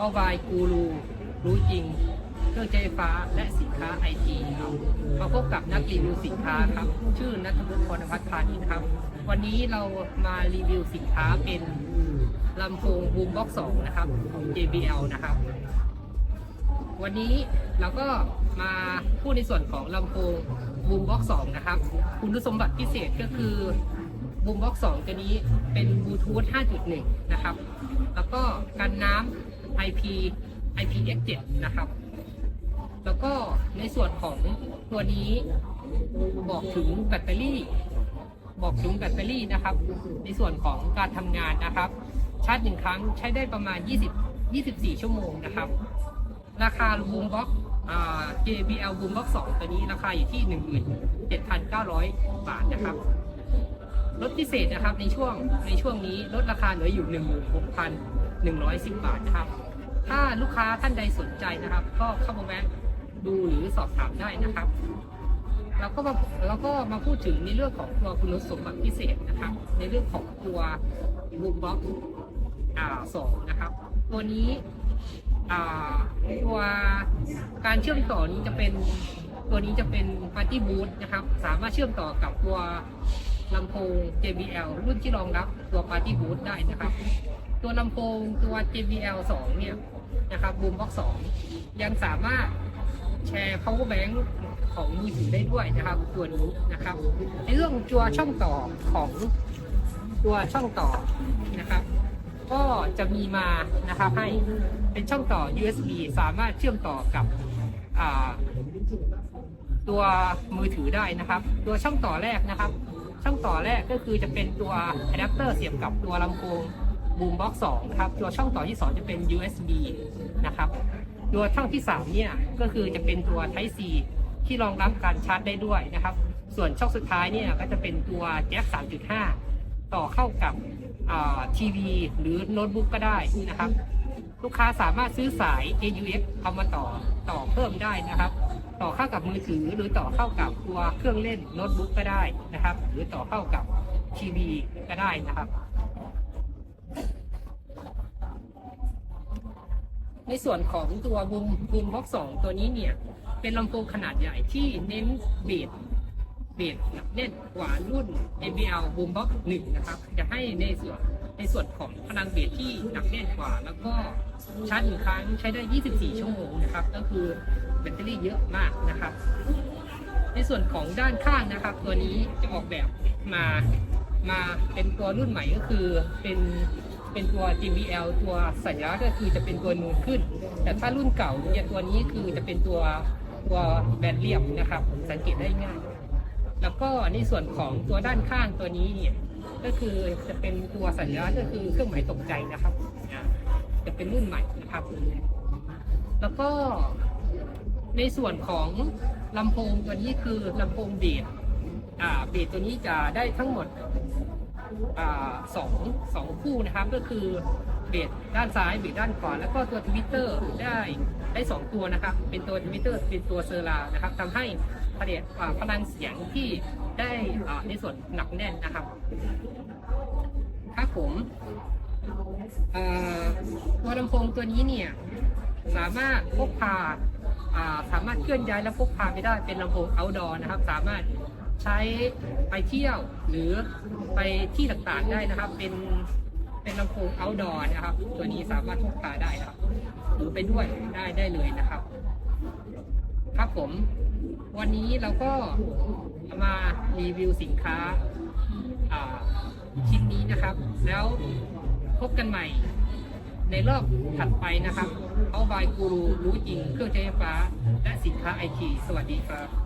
ออบายกูรูรู้จริง เครื่องใช้ไฟฟ้าและสินค้าไอทีครับมาพบกับนักรีวิวสินค้าครับ ชื่อนัทบุญพรพัฒน์พานิชครับ วันนี้เรามารีวิวสินค้าเป็นลำโพงบูมบ็อกสองนะครับของ JBL นะครับ วันนี้เราก็มาพูดในส่วนของลำโพงบูมบ็อก2นะครับ คุณสมบัติพิเศษก็คือบูมบ็อก2ตัวนี้เป็นบลูทูธ5.1 นะครับ แล้วก็กันน้ำ IP IPX7 นะครับ แล้วก็ในส่วนของตัวนี้บอกถึงแบตเตอรี่ บอกถึงแบตเตอรี่นะครับ ในส่วนของการทำงานนะครับ ชาร์จหนึ่งครั้งใช้ได้ประมาณ 20 24 ชั่วโมงนะครับ ราคาบูมบ็อก JBL Boom Box 2 ตัวนี้ราคาอยู่ที่ 17,900 บาทนะครับลดพิเศษนะครับในช่วงในช่วงนี้ลดราคาเหลืออยู่ 16,110 บาทนะครับ ถ้าลูกค้าท่านใดสนใจนะครับ ก็เข้ามาแวะดูหรือสอบถามได้นะครับเราก็มาเราก็มาพูดถึงในเรื่องของตัวคุณสมบัติพิเศษนะครับ ในเรื่องของตัวบูมบ็อกอ่าสองนะครับ ตัวนี้อ่าตัวการเชื่อมต่อนี้จะเป็นตัวนี้จะเป็น Party Boost นะครับ สามารถเชื่อมต่อกับตัว ลำโพง JBL รุ่นที่รองรับตัว Party Boost ได้นะครับ ตัวลำโพงตัว JBL 2 เนี่ยนะครับ Boombox 2 ยังสามารถแชร์ power bank ของมือถือได้ด้วยนะครับ ตัวนี้นะครับ ในเรื่องตัวช่องต่อของตัวช่องต่อนะครับก็จะมีมานะครับให้เป็นช่องต่อ USB สามารถเชื่อมต่อกับตัวมือถือได้นะครับ ตัวช่องต่อแรกนะครับ ช่องต่อแรกก็คือจะเป็นตัวอะแดปเตอร์เสียบกับตัวลำโพง Boombox 2นะครับ ตัวช่องต่อที่ 2 จะเป็น USB นะครับ ตัวช่องที่ 3 เนี่ย ก็คือจะเป็นตัว Type C ที่รองรับการชาร์จได้ด้วยนะครับ ส่วนช่องสุดท้ายเนี่ยก็จะเป็นตัวแจ็ค3.5 ต่อเข้ากับทีวีหรือโน้ตบุ๊กก็ได้นะครับ ลูกค้าสามารถซื้อสาย AUX เอามาต่อต่อเพิ่มได้นะครับ ต่อเข้ากับมือถือ หรือต่อเข้ากับตัวเครื่องเล่นโน้ตบุ๊กก็ได้นะครับ หรือต่อเข้ากับทีวีก็ได้นะครับ ในส่วนของตัวบูมบูมบ็อกสองตัวนี้เนี่ย เป็นลำโพงขนาดใหญ่ที่เน้นเบสเบสหนักแน่นกว่ารุ่น ABL Boombox 1 นะครับ จะให้ในส่วนในส่วนของพลังเบสที่หนักแน่นกว่า แล้วก็ชาร์จหนึ่งครั้งใช้ได้ 24 ชั่วโมงนะครับ ก็คือ แบตเตอรี่เยอะมากนะครับ ในส่วนของด้านข้างนะครับ ตัวนี้จะออกแบบมามาเป็นตัวรุ่นใหม่ก็คือเป็นเป็นตัว JBL ตัวสัญลักษณ์ก็คือจะเป็นตัวนูนขึ้น แต่ถ้ารุ่นเก่าเนี่ยตัวนี้คือจะเป็นตัวตัวแบนเรียบนะครับ สังเกตได้ง่าย แล้วก็ในส่วนของตัวด้านข้างตัวนี้เนี่ยก็คือจะเป็นตัวสัญลักษณ์ก็คือเครื่องหมายตกใจนะครับ จะเป็นรุ่นใหม่นะครับ แล้วก็ ในส่วนของลำโพงตัวนี้คือลำโพงเบสอ่าเบสตัวนี้จะได้ทั้งหมดอ่าสองสองคู่นะครับ ก็คือเบสด้านซ้ายเบสด้านขวาแล้วก็ตัวทวิตเตอร์ได้ได้สองตัวนะครับ เป็นตัวทวิตเตอร์เป็นตัวเซอร์รานะครับทำให้ผลิตอ่าพลังเสียงที่ได้อ่าในส่วนหนักแน่นนะครับครับผมอ่าตัวลำโพงตัวนี้เนี่ยสามารถพกพาาสามารถเคลื่อนย้ายและพกพาไปได้เป็นลำโพง outdoor นะครับ สามารถใช้ไปเที่ยวหรือไปที่ต่างๆได้นะครับ เป็นเป็นลำโพง outdoor นะครับ ตัวนี้สามารถพกพาได้ครับ หรือไปด้วยได้ได้เลยนะครับ ครับผม วันนี้เราก็มารีวิวสินค้าอ่าชิ้นนี้นะครับ แล้วพบกันใหม่ ในรอบถัดไปนะครับเอาบายกูรูรู้จริงเครื่องใช้ไฟฟ้า และสินค้าไอทีสวัสดีครับ